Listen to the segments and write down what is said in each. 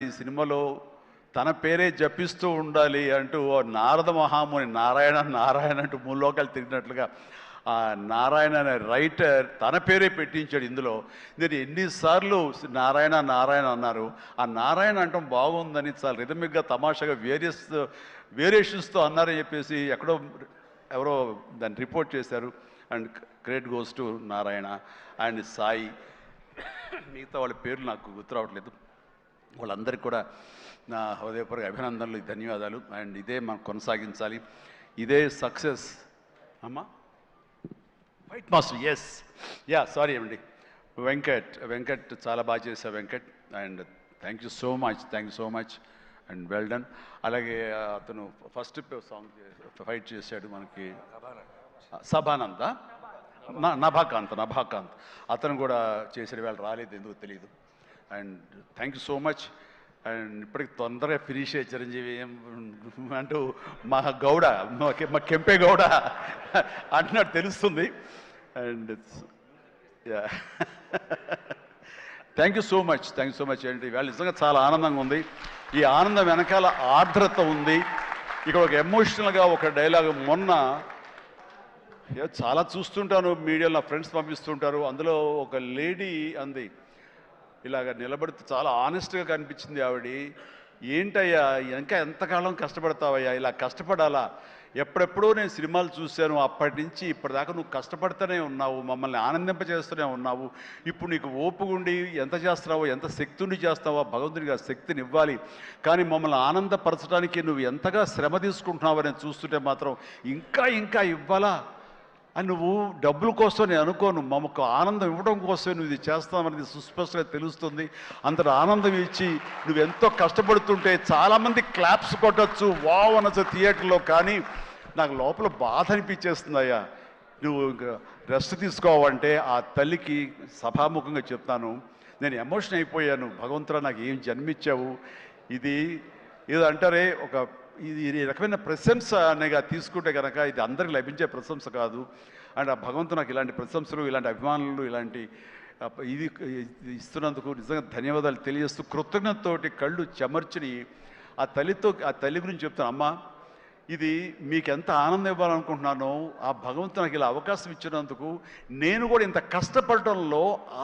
ఈ సినిమాలో తన పేరే జపిస్తూ ఉండాలి అంటూ ఓ నారద మహాముని నారాయణ నారాయణ అంటూ మూలోకాలు తిరిగినట్లుగా ఆ నారాయణ అనే రైటర్ తన పేరే పెట్టించాడు ఇందులో. నేను ఎన్నిసార్లు నారాయణ నారాయణ అన్నారు. ఆ నారాయణ అంటాం బాగుందని చాలా రిథమిక్గా తమాషాగా వేరియస్ వేరియేషన్స్తో అన్నారని చెప్పేసి ఎక్కడో ఎవరో దాన్ని రిపోర్ట్ చేశారు. And great goes to Narayana. And Sai మిగతా వాళ్ళ పేర్లు నాకు గుర్తు రావట్లేదు. వాళ్ళందరికీ కూడా నా హృదయపూర్వక అభినందనలు ధన్యవాదాలు. అండ్ ఇదే మనం కొనసాగించాలి. ఇదే సక్సెస్. అమ్మా? White master yes ya sorry అండి వెంకట్ వెంకట్ చాలా బాగా చేశా Venkat. And thank you so much thank you so much and well done అలాగే అతను ఫస్ట్ సాంగ్ ఫైట్ చేశాడు మనకి. సభానంద? నభాకాంత్ నభాకాంత్. అతను కూడా చేసిన వేళ రాలేదు ఎందుకు తెలియదు and thank you so much. And ఇప్పటికి తొందరగా ఫినిష్ అయ్యే చిరంజీవి ఏం అంటూ మా గౌడ మా మా కెంపే గౌడ అంటున్నట్టు తెలుస్తుంది. And thank you so much thank you so much. ఏంటి వాళ్ళు నిజంగా చాలా ఆనందంగా ఉంది. ఈ ఆనందం వెనకాల ఆర్ద్రత ఉంది. ఇక్కడ ఒక ఎమోషనల్గా ఒక డైలాగ్ మొన్న చాలా చూస్తుంటాను మీడియాలో నా ఫ్రెండ్స్ పంపిస్తుంటారు. అందులో ఒక లేడీ అంది ఇలాగ నిలబడితే చాలా ఆనెస్ట్గా కనిపించింది ఆవిడ. ఏంటయ్యా ఇంకా ఎంతకాలం కష్టపడతావయ్యా? ఇలా కష్టపడాలా? ఎప్పుడెప్పుడో నేను సినిమాలు చూశాను. అప్పటి నుంచి ఇప్పటిదాకా నువ్వు కష్టపడుతూనే ఉన్నావు. మమ్మల్ని ఆనందింపజేస్తూనే ఉన్నావు. ఇప్పుడు నీకు ఓపుగుండి ఎంత చేస్తున్నావో ఎంత శక్తిని చేస్తావో భగవంతునికి ఆ శక్తిని ఇవ్వాలి. కానీ మమ్మల్ని ఆనందపరచడానికి నువ్వు ఎంతగా శ్రమ తీసుకుంటున్నావో నేను చూస్తుంటే మాత్రం ఇంకా ఇంకా ఇవ్వాలా? అని నువ్వు డబ్బుల కోసం నేను అనుకోను. మమ్మకు ఆనందం ఇవ్వడం కోసం నువ్వు ఇది చేస్తామనేది సుస్పష్టంగా తెలుస్తుంది. అంతటి ఆనందం ఇచ్చి నువ్వు ఎంతో కష్టపడుతుంటే చాలామంది క్లాప్స్ కొట్టచ్చు. వావ్ అనొచ్చు థియేటర్లో. కానీ నాకు లోపల బాధ అనిపించేస్తుంది అయ్యా. నువ్వు ఇంకా రెస్ట్ తీసుకోవంటే ఆ తల్లికి సభాముఖంగా చెప్తాను. నేను ఎమోషన్ అయిపోయాను. భగవంతుడా నాకు ఏం జన్మించావు ఇది ఇది అంటారే ఒక ఇది ఈ రకమైన ప్రశంస అనేగా తీసుకుంటే కనుక ఇది అందరికి లభించే ప్రశంస కాదు. అండ్ ఆ భగవంతుడు నాకు ఇలాంటి ప్రశంసలు ఇలాంటి అభిమానులు ఇలాంటి ఇది ఇస్తున్నందుకు నిజంగా ధన్యవాదాలు తెలియజేస్తూ కృతజ్ఞతతోటి కళ్ళు చెమర్చిని ఆ తల్లితో ఆ తల్లి గురించి చెప్తాను అమ్మ ఇది మీకు ఎంత ఆనందం ఇవ్వాలనుకుంటున్నానో ఆ భగవంతు నాకు ఇలా అవకాశం ఇచ్చినందుకు నేను కూడా ఇంత కష్టపడటంలో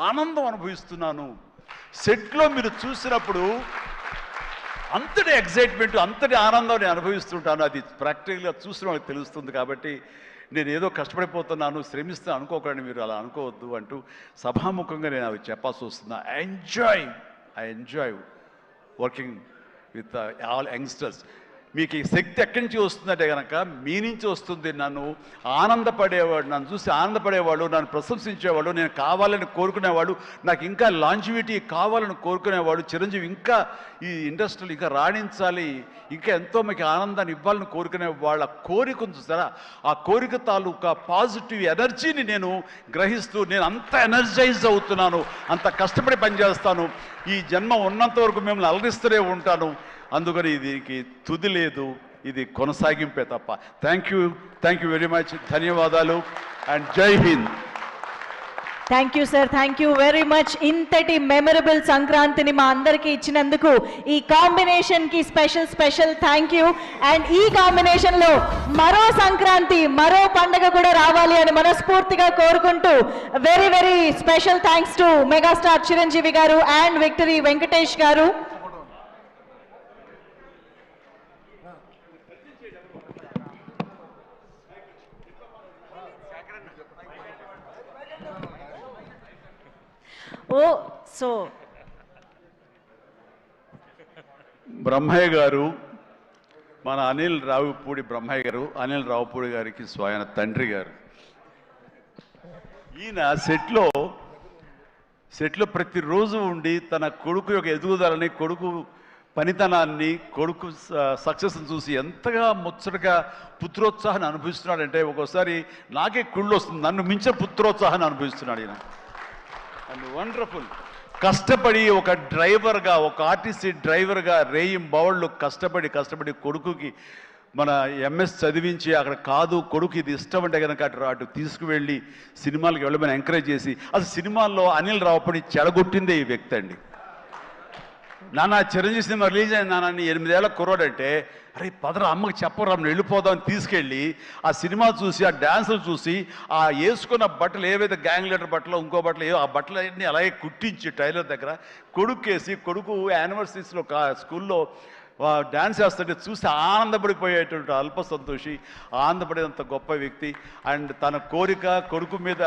ఆనందం అనుభవిస్తున్నాను. సెట్లో మీరు చూసినప్పుడు అంతటి ఎగ్జైట్మెంట్ అంతటి ఆనందం నేను అనుభవిస్తుంటాను. అది ప్రాక్టికల్గా చూసిన వాళ్ళకి తెలుస్తుంది కాబట్టి నేను ఏదో కష్టపడిపోతున్నాను శ్రమిస్తాను అనుకోకండి మీరు అలా అనుకోవద్దు అంటూ సభాముఖంగా నేను అవి చెప్పాల్సి వస్తుంది. I enjoy I enjoy working with all youngsters మీకు ఈ శక్తి ఎక్కడి నుంచి వస్తుందంటే కనుక మీ నుంచి వస్తుంది. నన్ను ఆనందపడేవాడు నన్ను చూసి ఆనందపడేవాడు నన్ను ప్రశంసించేవాడు నేను కావాలని కోరుకునేవాడు నాకు ఇంకా లాంజివిటీ కావాలని కోరుకునేవాడు చిరంజీవి ఇంకా ఈ ఇండస్ట్రీలు ఇంకా రాణించాలి ఇంకా ఎంతో మీకు ఆనందాన్ని ఇవ్వాలని కోరుకునే వాళ్ళ కోరిక ఉంది చూసారా? ఆ కోరిక తాలూకా పాజిటివ్ ఎనర్జీని నేను గ్రహిస్తూ నేను అంత ఎనర్జైజ్ అవుతున్నాను అంత కష్టపడి పనిచేస్తాను. ఈ జన్మ ఉన్నంత వరకు మిమ్మల్ని అలరిస్తూనే ఉంటాను. అందుకని దీనికి తుది లేదు ఇది కొనసాగింపే తప్ప. Thank you thank you very much ధన్యవాదాలు and Jai Hind. Thank you sir thank you very much ఇంతటి మెమరబుల్ సంక్రాంతిని మా అందరికీ ఇచ్చినందుకు ఈ కాంబినేషన్కి special special thank you and ఈ కాంబినేషన్లో మరో సంక్రాంతి మరో పండగ కూడా రావాలి అని మనస్ఫూర్తిగా కోరుకుంటూ very very special thanks to megastar Chiranjeevi garu and victory Venkatesh గారు. ఓ సో. బ్రహ్మయ్య గారు మన అనిల్ రావుపూడి బ్రహ్మయ్య గారు అనిల్ రావుపూడి గారికి స్వయన తండ్రి గారు. ఈయన సెట్లో సెట్లో ప్రతిరోజు ఉండి తన కొడుకు యొక్క ఎదుగుదలని కొడుకు పనితనాన్ని కొడుకు సక్సెస్ని చూసి ఎంతగా ముచ్చటగా పుత్రోత్సాహాన్ని అనుభవిస్తున్నాడంటే ఒక్కోసారి నాకే కుళ్ళు వస్తుంది నన్ను మించిన పుత్రోత్సాహాన్ని అనుభవిస్తున్నాడు ఈయన. అండ్ వండర్ఫుల్ కష్టపడి ఒక డ్రైవర్గా ఒక ఆర్టీసీ డ్రైవర్గా రేయిం బౌళ్ళు కష్టపడి కష్టపడి కొడుకుకి మన ఎంఎస్ చదివించి అక్కడ కాదు కొడుకు ఇది ఇష్టం అంటే కనుక అటు అటు తీసుకువెళ్ళి సినిమాలకు వెళ్ళమని ఎంకరేజ్ చేసి అసలు సినిమాల్లో అనిల్ రావుపడి చెడగొట్టిందే ఈ వ్యక్తి అండి. నాన్న చిరంజీవి సినిమా రిలీజ్ అయింది నాన్న నీ ఎనిమిదేళ్ళ కుర్రోడంటే అరే పదరా అమ్మకి చెప్పరా మనం వెళ్ళిపోదాం తీసుకెళ్ళి ఆ సినిమా చూసి ఆ డ్యాన్సులు చూసి ఆ వేసుకున్న బట్టలు ఏవైతే గ్యాంగ్ లీడర్ బట్టలు ఇంకో బట్టలు ఏవో ఆ బట్టలు అన్నీ అలాగే కుట్టించి టైలర్ దగ్గర కొడుకేసి కొడుకు యానివర్సరీస్లో కా స్కూల్లో డ్యాన్స్ చేస్తుంటే చూసి ఆనందపడిపోయేటువంటి అల్ప సంతోషి ఆనందపడేంత గొప్ప వ్యక్తి. అండ్ తన కోరిక కొడుకు మీద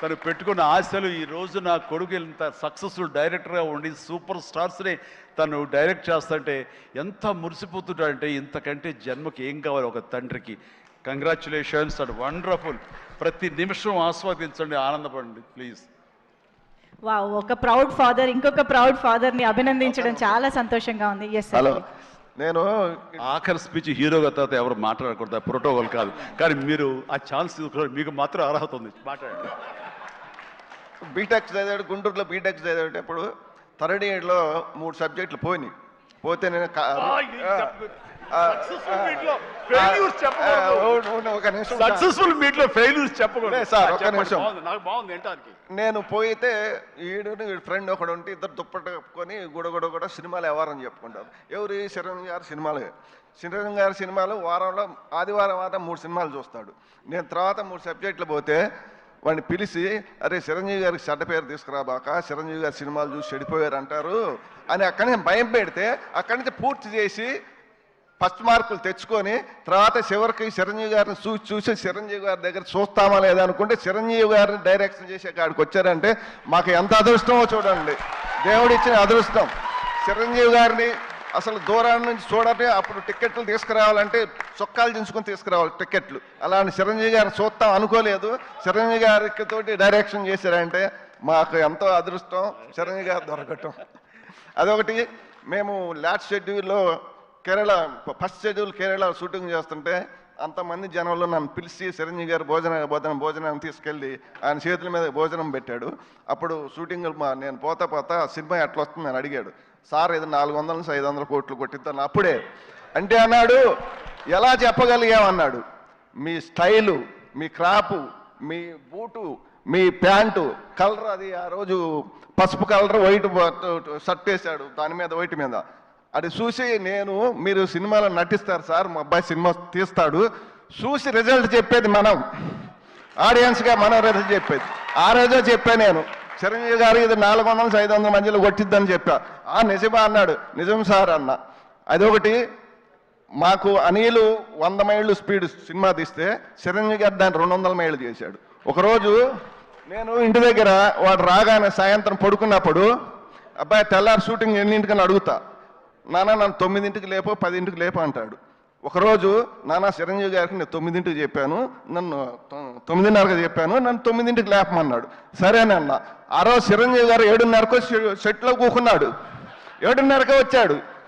తను పెట్టుకున్న ఆశలు ఈ రోజు నా కొడుకు ఇంత సక్సెస్ఫుల్ డైరెక్టర్గా ఉండి సూపర్ స్టార్స్ని తను డైరెక్ట్ చేస్తుంటే ఎంత మురిసిపోతుంటాడంటే ఇంతకంటే జన్మకి ఏం కావాలి ఒక తండ్రికి. కంగ్రాచులేషన్స్ అండ్ వండర్ఫుల్ ప్రతి నిమిషం ఆస్వాదించండి ఆనందపడండి ప్లీజ్ వా ఒక ప్రౌడ్ ఫాదర్ ఇంకొక ప్రౌడ్ ఫాదర్ని అభినందించడం చాలా సంతోషంగా ఉంది. ఎస్ హలో నేను ఆఖరి స్పీచ్ హీరోగా తర్వాత ఎవరు మాట్లాడకూడదు ప్రోటోకాల్ కాదు. కానీ మీరు ఆ ఛాన్స్ మీకు మాత్రం అర్హత ఉంది. మాట్లాడండి. బీటెక్ చదివాడు గుంటూరులో బీటెక్ చదివేటప్పుడు థర్డ్ ఇయర్లో మూడు సబ్జెక్టులు పోయినాయి. పోతే నేను అవును, ఒక నిమిషం సక్సెస్ఫుల్ మీట్లో ఫెయిల్యూర్స్ చెప్పకూడదు. లేదు సార్, ఒక్క చెప్పండి. నిమిషం. బాగుంది, నాకు బాగుంది వినటానికి నేను పోయితే ఈడు ఫ్రెండ్ ఒకడు ఉంటే ఇద్దరు దుప్పట కప్పుకొని గుడ గుడ గుడ సినిమాలు ఎవరని చెప్పుకుంటారు. ఎవరు? చిరంజీవి గారి సినిమాలు. చిరంజీవి గారి సినిమాలు వారంలో ఆదివారం వారం మూడు సినిమాలు చూస్తాడు. నేను తర్వాత మూడు సబ్జెక్టులు పోతే వాడిని పిలిచి అరే చిరంజీవి గారికి చెడ్డ పేరు తీసుకురాబాక చిరంజీవి గారి సినిమాలు చూసి చెడిపోయారు అంటారు అని అక్కడి నుంచి భయం పెడితే అక్కడి నుంచి పూర్తి చేసి ఫస్ట్ మార్కులు తెచ్చుకొని తర్వాత చివరికి చిరంజీవి గారిని చూసి చూసి చిరంజీవి గారి దగ్గర చూస్తామా లేదా అనుకుంటే చిరంజీవి గారిని డైరెక్షన్ చేసే కాడికి వచ్చారంటే మాకు ఎంత అదృష్టమో చూడండి. దేవుడు ఇచ్చిన అదృష్టం. చిరంజీవి గారిని అసలు దూరాన్ని నుంచి చూడటే అప్పుడు టికెట్లు తీసుకురావాలంటే చొక్కాలు దించుకొని తీసుకురావాలి టిక్కెట్లు. అలాంటి చిరంజీవి గారిని చూస్తాం అనుకోలేదు. చిరంజీవి గారికి తోటి డైరెక్షన్ చేశారంటే మాకు ఎంతో అదృష్టం చిరంజీవి గారు దొరకటం. అదొకటి మేము లాస్ట్ షెడ్యూల్లో Kerala first schedule Kerala shooting చేస్తుంటే అంతమంది జనంలో నన్ను పిలిచి చిరంజీవి గారు భోజన భోజనం భోజనం తీసుకెళ్ళి ఆయన చేతుల మీద భోజనం పెట్టాడు. అప్పుడు షూటింగ్ మా నేను పోతా పోతా సినిమా ఎట్లా వస్తుంది అని అడిగాడు. సార్ ఇది నాలుగు వందల నుంచి ఐదు వందల కోట్లు కొట్టిద్దాను అప్పుడే. అంటే అన్నాడు ఎలా చెప్పగలిగామన్నాడు మీ స్టైలు మీ క్రాపు మీ బూటు మీ ప్యాంటు కలర్ అది ఆ రోజు పసుపు కలర్ వైట్ షర్ట్ వేసాడు దాని మీద వైట్ మీద. అది చూసి నేను మీరు సినిమాలో నటిస్తారు సార్ మా అబ్బాయి సినిమా తీస్తాడు చూసి రిజల్ట్ చెప్పేది మనం. ఆడియన్స్గా మనం రిజల్ట్ చెప్పేది. ఆ రోజే చెప్పాను నేను. చిరంజీవి గారు ఇది నాలుగు వందల ఐదు వందల మధ్యలో కొట్టిద్దని చెప్పా. ఆ నిజమా అన్నాడు నిజం సార్ అన్న. అదొకటి మాకు అనిలు వంద మైళ్ళు స్పీడ్ సినిమా తీస్తే చిరంజీవి గారు దాన్ని రెండు వందల మైళ్ళు చేశాడు ఒకరోజు నేను ఇంటి దగ్గర వాడు రాగానే సాయంత్రం పడుకున్నప్పుడు అబ్బాయి తెల్లారి షూటింగ్ ఎన్నింటికని అడుగుతా. నాన్న నన్ను తొమ్మిదింటికి లేపో పదింటికి లేపో అంటాడు. ఒకరోజు నానా చిరంజీవి గారికి నేను తొమ్మిదింటికి చెప్పాను నన్ను తొమ్మిదిన్నరకు చెప్పాను నన్ను తొమ్మిదింటికి లేపమన్నాడు. సరేనన్న ఆ రోజు చిరంజీవి గారు ఏడున్నరకు సెట్లో కూకున్నాడు. ఏడున్నరకే వచ్చాడు.